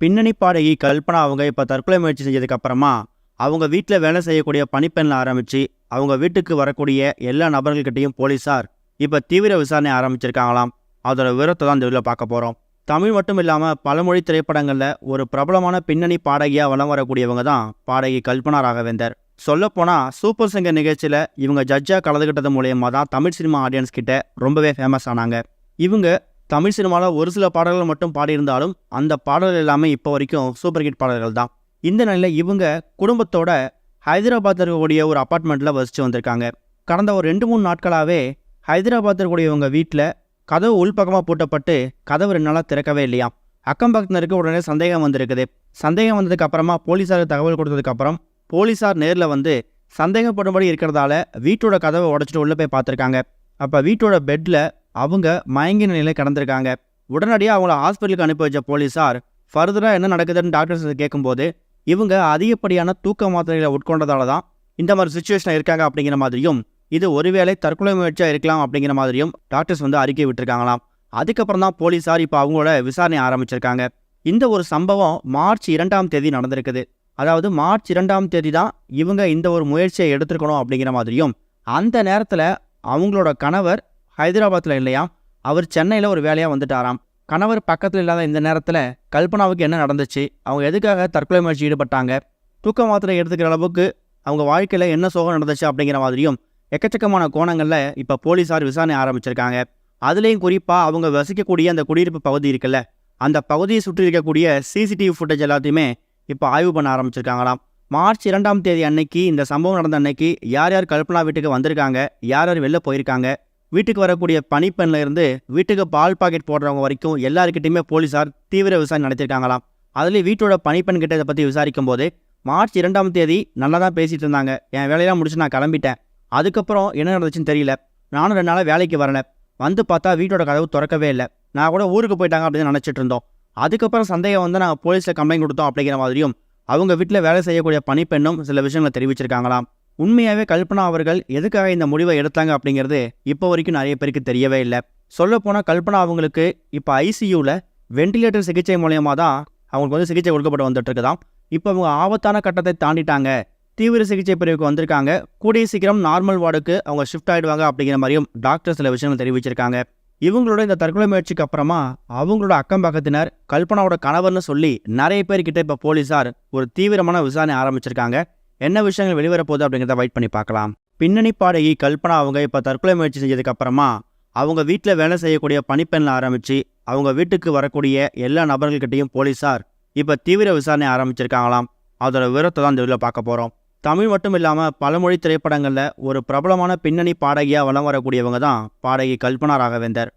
பின்னணி பாடகி கல்பனா அவங்க இப்போ தற்கொலை முயற்சி செஞ்சதுக்கப்புறமா அவங்க வீட்டில் வேலை செய்யக்கூடிய பணிப்பெண்ணில் ஆரம்பித்து அவங்க வீட்டுக்கு வரக்கூடிய எல்லா நபர்கள்கிட்டையும் போலீஸார் இப்போ தீவிர விசாரணை ஆரம்பிச்சிருக்காங்களாம். அதோட விவரத்தை தான் இந்த வீடியோவில் பார்க்க போகிறோம் தமிழ் மட்டும் இல்லாமல் பலமொழி திரைப்படங்களில் ஒரு பிரபலமான பின்னணி பாடகியாக வலம் வரக்கூடியவங்க தான் பாடகி கல்பனா ராகவேந்தர். சொல்லப்போனால் சூப்பர் சிங்கர் நிகழ்ச்சியில் இவங்க ஜட்ஜாக கலந்துக்கிட்டது மூலயமா தான் தமிழ் சினிமா ஆடியன்ஸ் கிட்ட ரொம்பவே ஃபேமஸ் ஆனாங்க. இவங்க தமிழ் சினிமாவில் ஒரு சில பாடல்கள் மட்டும் பாடியிருந்தாலும் அந்த பாடல்கள் எல்லாமே இப்போ வரைக்கும் சூப்பர் ஹிட் பாடல்கள் தான். இந்த நிலையில் இவங்க குடும்பத்தோட ஹைதராபாத்தில் இருக்கக்கூடிய ஒரு அப்பார்ட்மெண்ட்டில் வசித்து வந்திருக்காங்க. கடந்த ஒரு ரெண்டு மூணு நாட்களாகவே ஹைதராபாத்தில் இருக்கக்கூடிய இவங்க வீட்டில் கதவு உள்பக்கமாக பூட்டப்பட்டு கதவு ரெண்டு நாளாக திறக்கவே இல்லையாம் அக்கம் பக்கத்தினருக்கு உடனே சந்தேகம் வந்திருக்குது. சந்தேகம் வந்ததுக்கு அப்புறமா போலீஸாருக்கு தகவல் கொடுத்ததுக்கப்புறம் போலீஸார் நேரில் வந்து சந்தேகப்படும்படி இருக்கிறதால வீட்டோட கதவை உடச்சிட்டு உள்ளே போய் பார்த்துருக்காங்க. அப்போ வீட்டோட பெட்டில் அவங்க மயங்கி நிலையில் கிடந்திருக்காங்க. உடனடியாக அவங்கள ஹாஸ்பிட்டலுக்கு அனுப்பி வச்ச போலீஸார் ஃபர்தராக என்ன நடக்குதுன்னு டாக்டர்ஸ் கேட்கும்போது இவங்க அதிகப்படியான தூக்க மாத்திரைகளை உட்கொண்டதால தான் இந்த மாதிரி சுச்சுவேஷன் இருக்காங்க அப்படிங்கிற மாதிரியும் இது ஒருவேளை தற்கொலை முயற்சியாக இருக்கலாம் அப்படிங்கிற மாதிரியும் டாக்டர்ஸ் வந்து அறிக்கை விட்டுருக்காங்களாம். அதுக்கப்புறம் தான் போலீஸார் இப்போ அவங்களோட விசாரணை ஆரம்பிச்சிருக்காங்க. இந்த ஒரு சம்பவம் மார்ச் இரண்டாம் தேதி நடந்திருக்குது. அதாவது மார்ச் இரண்டாம் தேதி தான் இவங்க இந்த ஒரு முயற்சியை எடுத்திருக்கணும் அப்படிங்கிற மாதிரியும் அந்த நேரத்தில் அவங்களோட கணவர் ஹைதராபாத்தில் இல்லையா? அவர் சென்னையில் ஒரு வேலையாக வந்துட்டாராம். கணவர் பக்கத்தில் இல்லாத இந்த நேரத்தில் கல்பனாவுக்கு என்ன நடந்துச்சு? அவங்க எதுக்காக தற்கொலை முயற்சி ஈடுபட்டாங்க? தூக்க மாத்திரை எடுத்துக்கிற அளவுக்கு அவங்க வாழ்க்கையில் என்ன சோகம் நடந்துச்சு அப்படிங்கிற மாதிரியும் எக்கச்சக்கமான கோணங்களில் இப்போ போலீஸார் விசாரணை ஆரம்பிச்சிருக்காங்க. அதுலேயும் குறிப்பாக அவங்க வசிக்கக்கூடிய அந்த குடியிருப்பு பகுதி இருக்குல்ல அந்த பகுதியை சுற்றி இருக்கக்கூடிய சிசிடிவி ஃபுட்டேஜ் எல்லாத்தையுமே இப்போ ஆய்வு பண்ண ஆரம்பிச்சிருக்காங்களாம். மார்ச் இரண்டாம் தேதி அன்னைக்கு இந்த சம்பவம் நடந்த அன்னைக்கு யார் யார் கல்பனா வீட்டுக்கு வந்திருக்காங்க? யார் யார் வெளில போயிருக்காங்க? வீட்டுக்கு வரக்கூடிய பணிப்பெண்ணில் இருந்து வீட்டுக்கு பால் பாக்கெட் போடுறவங்க வரைக்கும் எல்லாருக்கிட்டையுமே போலீஸார் தீவிர விசாரணை நடத்திருக்காங்களாம் அதுலேயும் வீட்டோட பணிப்பெண் கிட்ட இதை பற்றி விசாரிக்கும் போது மார்ச் இரண்டாம் தேதி நல்லா தான் பேசிகிட்டு இருந்தாங்க. என் வேலையெல்லாம் முடிச்சு நான் கிளம்பிட்டேன். அதுக்கப்புறம் என்ன நடந்துச்சுன்னு தெரியல. நானும் ரெண்டு நாளாக வேலைக்கு வரல. வந்து பார்த்தா வீட்டோட கதவு திறக்கவே இல்லை. நான் கூட ஊருக்கு போயிட்டாங்க அப்படின்னு நினச்சிட்டு இருந்தோம். அதுக்கப்புறம் சந்தேகம் வந்து நாங்கள் போலீஸில் கம்ப்ளைண்ட் கொடுத்தோம் அப்படிங்கிற மாதிரியும் அவங்க வீட்டில் வேலை செய்யக்கூடிய பணிப்பெண்ணும் சில விஷயங்களை தெரிவிச்சிருக்காங்களாம். உண்மையாகவே கல்பனா அவர்கள் எதுக்காக இந்த முடிவை எடுத்தாங்க அப்படிங்கிறது இப்போ வரைக்கும் நிறைய பேருக்கு தெரியவே இல்லை. சொல்லப்போனால் கல்பனா அவங்களுக்கு இப்போ ஐசியூவில் வெண்டிலேட்டர் சிகிச்சை மூலயமா தான் அவங்களுக்கு வந்து சிகிச்சை கொடுக்கப்பட்டு வந்துட்டுருக்குதான் இப்போ அவங்க ஆபத்தான கட்டத்தை தாண்டிட்டாங்க. தீவிர சிகிச்சை பிரிவுக்கு வந்திருக்காங்க. கூடிய சீக்கிரம் நார்மல் வார்டுக்கு அவங்க ஷிஃப்ட் ஆகிடுவாங்க அப்படிங்கிற மாதிரியும் டாக்டர் சில விஷயங்கள் தெரிவிச்சிருக்காங்க. இவங்களோட இந்த தற்கொலை முயற்சிக்கு அப்புறமா அவங்களோட அக்கம் பக்கத்தினர் கல்பனாவோட கணவர்னு சொல்லி நிறைய பேர்கிட்ட இப்போ போலீஸார் ஒரு தீவிரமான விசாரணை ஆரம்பிச்சிருக்காங்க. என்ன விஷயங்கள் வெளிவரப்போகுது அப்படிங்கிறத வெயிட் பண்ணி பார்க்கலாம். பின்னணி பாடகி கல்பனா அவங்க இப்போ தற்கொலை முயற்சி செஞ்சதுக்கப்புறமா அவங்க வீட்டில் வேலை செய்யக்கூடிய பணிப்பெண்ணில் ஆரம்பித்து அவங்க வீட்டுக்கு வரக்கூடிய எல்லா நபர்கள்கிட்டையும் போலீஸார் இப்போ தீவிர விசாரணை ஆரம்பிச்சிருக்காங்களாம். அதோட விவரத்தை தான் இந்த வீடியோவில் பார்க்க போகிறோம் தமிழ் மட்டும் இல்லாமல் பலமொழி திரைப்படங்களில் ஒரு பிரபலமான பின்னணி பாடகியாக வலம் வரக்கூடியவங்க தான் பாடகி கல்பனா ராகவேந்தர்.